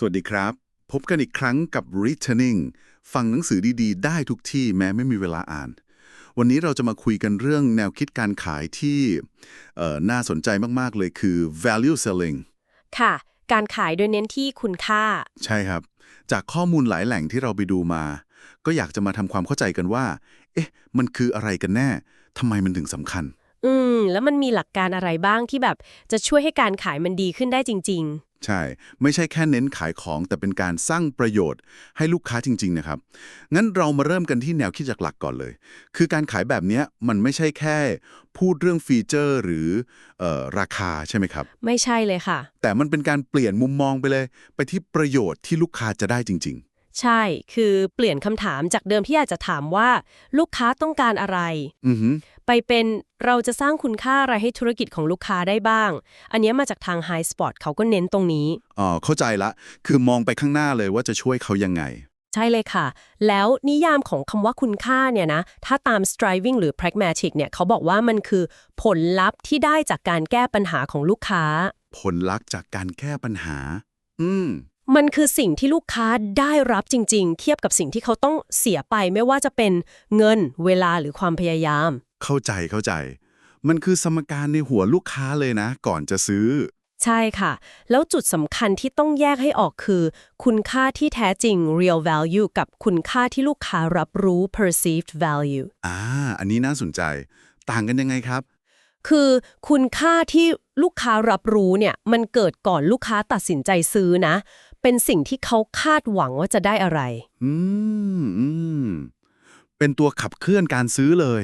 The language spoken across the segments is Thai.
สวัสดีครับ พบกันอีกครั้งกับ Returning ฟังหนังสือดีๆ ได้ทุกที่แม้ไม่มีเวลาอ่าน วันนี้เราจะมาคุยกันเรื่องแนวคิดการขายที่เอ่อน่าสนใจมากๆเลยคือ value selling ค่ะ การขายโดยเน้นที่คุณค่า ใช่ครับ จากข้อมูลหลายแหล่งที่เราไปดูมา ก็อยากจะมาทำความเข้าใจกันว่า เอ๊ะ มันคืออะไรกันแน่ทำไมมันถึงสำคัญ อืม แล้วมันมีหลักการอะไรบ้างที่แบบจะช่วยให้การขายมันดีขึ้นได้จริง ใช่ ไม่ใช่แค่เน้นขายของแต่เป็นการสร้างประโยชน์ให้ลูกค้าจริง ๆ นะครับ งั้นเรามาเริ่มกันที่แนวคิดจากหลักก่อนเลย คือการขายแบบเนี้ยมันไม่ใช่แค่พูดเรื่องฟีเจอร์หรือเออราคาใช่ไหมครับ ๆ ไม่ใช่เลยค่ะ แต่มันเป็นการเปลี่ยนมุมมองไปเลย ไปที่ประโยชน์ที่ลูกค้าจะได้จริง ใช่ คือเปลี่ยนคำถามจากเดิมที่อาจจะถามว่า ลูกค้าต้องการอะไร ๆ อือหือ ไปเป็นเราจะสร้างคุณค่าอะไรให้ธุรกิจของลูกค้าได้บ้าง อันเนี้ยมาจากทาง High Spot เขาก็เน้นตรงนี้อ๋อเข้าใจละ คือมองไปข้างหน้าเลยว่าจะช่วยเขายังไง ใช่เลยค่ะ แล้วนิยามของคำว่าคุณค่าเนี่ยนะ ถ้าตาม striving หรือ pragmatic เนี่ยเขาบอกว่ามันคือผลลัพธ์ที่ได้จากการแก้ปัญหาของลูกค้า ผลลัพธ์จากการแก้ปัญหา อืมมันคือสิ่งที่ลูกค้าได้รับจริง ๆ เทียบกับสิ่งที่เขาต้องเสียไปไม่ว่าจะเป็นเงิน เวลาหรือความพยายาม เข้าใจเข้าใจ มันคือสมการในหัวลูกค้าเลยนะ ก่อนจะซื้อ ใช่ค่ะ แล้วจุดสำคัญที่ต้องแยกให้ออกคือ คุณค่าที่แท้จริง real value กับคุณค่าที่ลูกค้ารับรู้ perceived value อ่า อันนี้น่าสนใจ ต่างกันยังไงครับ คือคุณค่าที่ลูกค้ารับรู้เนี่ย มันเกิดก่อนลูกค้าตัดสินใจซื้อนะ เป็นสิ่งที่เขาคาดหวังว่าจะได้อะไร อืมอืมเป็นตัวขับเคลื่อนการซื้อเลย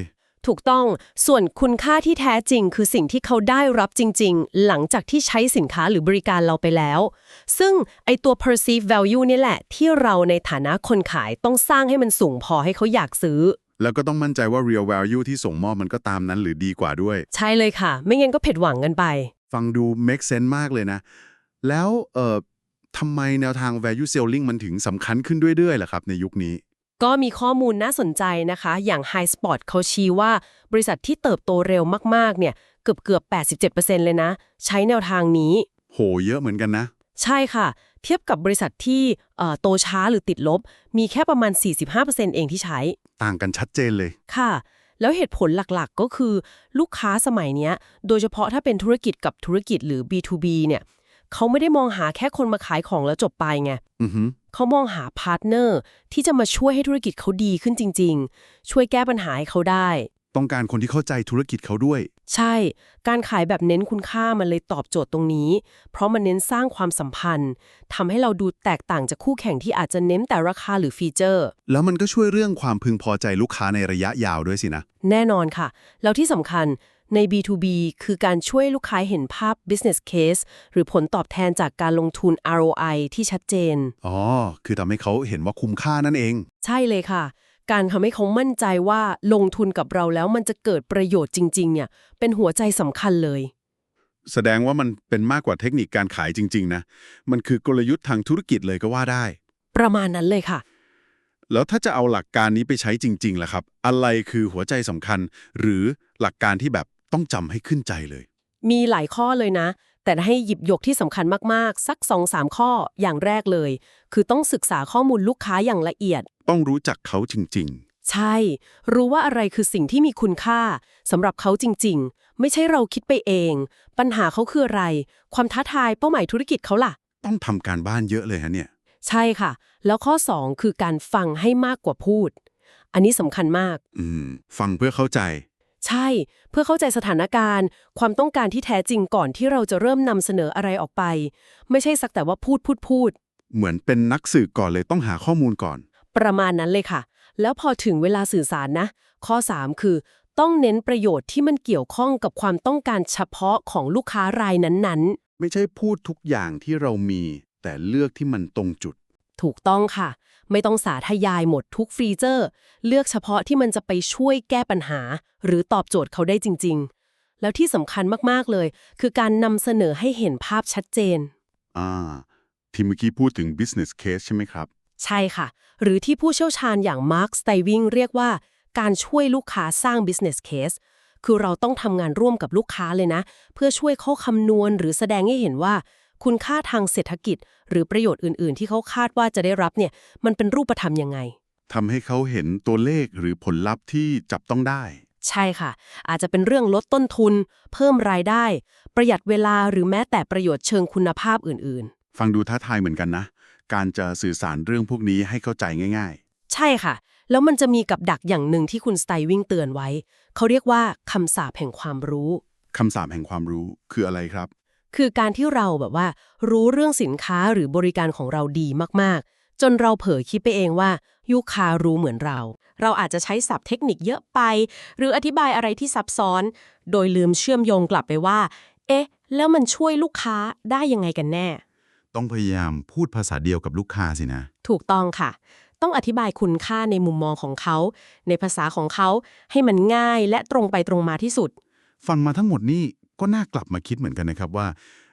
ถูกต้องส่วนคุณค่าที่แท้จริง คือสิ่งที่เขาได้รับจริง ๆ หลังจากที่ใช้สินค้าหรือบริการเราไปแล้ว ซึ่งไอตัว perceived value นี่แหละ ที่เราในฐานะคนขายต้องสร้างให้มันสูงพอให้เขาอยากซื้อ แล้วก็ต้องมั่นใจว่า real value ที่ส่งมอบมันก็ตามนั้นหรือดีกว่าด้วย ใช่เลยค่ะ ไม่งั้นก็ผิดหวังกันไป ฟังดู make sense มากเลยนะ แล้วเอ่อทำไมแนวทาง value selling มันถึงสำคัญขึ้นเรื่อยๆล่ะครับในยุคนี้ ก็มีข้อมูลน่าสนใจนะคะ อย่าง High Spot เขาชี้ว่า บริษัทที่เติบโตเร็วมากๆ เนี่ย เกือบเกือบ 87%เลยนะ ใช้แนวทางนี้ โห เยอะเหมือนกันนะ ใช่ค่ะ เทียบกับบริษัทที่เอ่อโตช้าหรือติดลบ มีแค่ประมาณ 45%เองที่ใช้ ต่างกันชัดเจนเลย ค่ะ แล้วเหตุผลหลักๆ ก็คือ ลูกค้าสมัยเนี้ยโดยเฉพาะถ้าเป็นธุรกิจกับธุรกิจหรือ B2B เนี่ย เขาไม่ได้มองหาแค่คนมาขายของแล้วจบไปไง อือหือ เขามองหาพาร์ทเนอร์ที่จะมาช่วยให้ธุรกิจเขาดีขึ้นจริง ๆ ช่วยแก้ปัญหาให้เขาได้ ต้องการคนที่เข้าใจธุรกิจเขาด้วย ใช่ การขายแบบเน้นคุณค่ามันเลยตอบโจทย์ตรงนี้ เพราะมันเน้นสร้างความสัมพันธ์ทำให้เราดูแตกต่างจากคู่แข่งที่อาจจะเน้นแต่ราคาหรือฟีเจอร์ แล้วมันก็ช่วยเรื่องความพึงพอใจลูกค้าในระยะยาวด้วยสินะ แน่นอนค่ะ แล้วที่สำคัญ ใน B2B คือการช่วยลูกค้าเห็นภาพ business case หรือผลตอบแทนจากการลงทุน ROI ที่ชัดเจน อ๋อ คือทำให้เขาเห็นว่าคุ้มค่านั่นเอง ใช่เลยค่ะ การทำให้เขามั่นใจว่าลงทุนกับเราแล้วมันจะเกิดประโยชน์จริง ๆ เนี่ย เป็นหัวใจสำคัญเลย แสดงว่ามันเป็นมากกว่าเทคนิคการขายจริง ๆ นะ มันคือกลยุทธ์ทางธุรกิจเลยก็ว่าได้ ประมาณนั้นเลยค่ะแล้วถ้าจะเอาหลักการนี้ไปใช้จริงๆล่ะครับ อะไรคือหัวใจสำคัญ หรือหลักการที่แบบ ต้องจำให้ขึ้นใจเลย มีหลายข้อเลยนะ แต่ให้หยิบยกที่สำคัญมากๆ สัก2-3ข้ออย่างแรกเลย คือต้องศึกษาข้อมูลลูกค้าอย่างละเอียด ต้องรู้จักเขาจริง ใช่ รู้ว่าอะไรคือสิ่งที่มีคุณค่าสำหรับเขาจริง ๆ ไม่ใช่เราคิดไปเอง ปัญหาเขาคืออะไร ความท้าทายเป้าหมายธุรกิจเขาล่ะ ๆ ต้องทำการบ้านเยอะเลยฮะเนี่ย ใช่ค่ะ แล้วข้อ 2 คือการฟังให้มากกว่าพูด อันนี้สำคัญมาก อืม ฟังเพื่อเข้าใจ ใช่ เพื่อเข้าใจสถานการณ์ ความต้องการที่แท้จริงก่อนที่เราจะเริ่มนำเสนออะไรออกไป ไม่ใช่สักแต่ว่าพูดพูดพูด เหมือนเป็นนักสืบก่อนเลยต้องหาข้อมูลก่อน ประมาณนั้นเลยค่ะ แล้วพอถึงเวลาสื่อสารนะ ข้อ 3 คือ ต้องเน้นประโยชน์ที่มันเกี่ยวข้องกับความต้องการเฉพาะของลูกค้ารายนั้นไม่ใช่พูดทุกอย่างที่เรามี แต่เลือกที่มันตรงจุดๆ ถูกต้องค่ะ ไม่ต้องสาธยายหมดทุกฟีเจอร์ เลือกเฉพาะที่มันจะไปช่วยแก้ปัญหา หรือตอบโจทย์เขาได้จริง ๆ แล้วที่สำคัญมากๆเลย คือการนำเสนอให้เห็นภาพชัดเจน อ่า ที่เมื่อกี้พูดถึง business case ใช่ไหมครับ ใช่ค่ะ หรือที่ผู้เชี่ยวชาญอย่างมาร์คสไตวิงเรียกว่า การช่วยลูกค้าสร้าง business case คือเราต้องทำงานร่วมกับลูกค้าเลยนะ เพื่อช่วยเขาคำนวณหรือแสดงให้เห็นว่า คุณค่าทางเศรษฐกิจ หรือประโยชน์อื่น ๆ ที่เขาคาดว่าจะได้รับเนี่ยมันเป็นรูปธรรมยังไงทำให้เขาเห็นตัวเลขหรือผลลัพธ์ที่จับต้องได้ ใช่ค่ะ อาจจะเป็นเรื่องลดต้นทุน เพิ่มรายได้ ประหยัดเวลาหรือแม้แต่ประโยชน์เชิงคุณภาพอื่นฟังดูท้าทายเหมือนกันนะ การจะสื่อสารเรื่องพวกนี้ให้เข้าใจง่าย ๆ ใช่ค่ะ แล้วมันจะมีกับดักอย่างหนึ่งที่คุณสไตวิ่งเตือนไว้ เขาเรียกว่าคำสาปแห่งความรู้ๆคำสาปแห่งความรู้คืออะไรครับ คือการที่เราแบบว่า รู้เรื่องสินค้าหรือบริการของเราดีมากๆ จนเราเผลอคิดไปเองว่าลูกค้ารู้เหมือนเรา เราอาจจะใช้ศัพท์เทคนิคเยอะไป หรืออธิบายอะไรที่ซับซ้อน โดยลืมเชื่อมโยงกลับไปว่า เอ๊ะ แล้วมันช่วยลูกค้าได้ยังไงกันแน่ ต้องพยายามพูดภาษาเดียวกับลูกค้าสินะ ถูกต้องค่ะ ต้องอธิบายคุณค่าในมุมมองของเขา ในภาษาของเขาให้มันง่ายและตรงไปตรงมาที่สุด ฟังมาทั้งหมดนี่ ก็น่ากลับมาคิดเหมือนกันนะครับว่า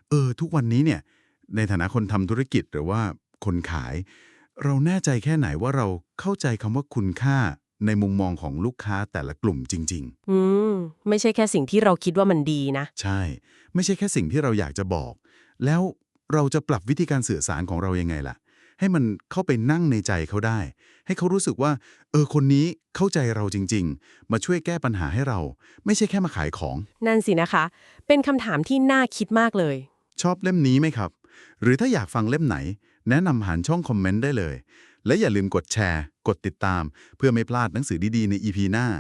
เออ ทุกวันนี้เนี่ย ในฐานะคนทำธุรกิจหรือว่าคนขาย เราแน่ใจแค่ไหนว่าเราเข้าใจคำว่าคุณค่าในมุมมองของลูกค้าแต่ละกลุ่มจริงอืม ไม่ใช่แค่สิ่งที่เราคิดว่ามันดีนะๆใช่ ไม่ใช่แค่สิ่งที่เราอยากจะบอก แล้วเราจะปรับวิธีการสื่อสารของเรายังไงล่ะ ให้มันเข้าไปนั่งในใจเขาได้ ให้เขารู้สึกว่า เออคนนี้เข้าใจเราจริง ๆ มาช่วยแก้ปัญหาให้เรา ไม่ใช่แค่มาขายของ นั่นสินะคะ เป็นคำถามที่น่าคิดมากเลย ชอบเล่มนี้ไหมครับ หรือถ้าอยากฟังเล่มไหน แนะนำหันช่องคอมเมนต์ได้เลย และอย่าลืมกดแชร์ กดติดตาม เพื่อไม่พลาดหนังสือดีๆใน EP หน้า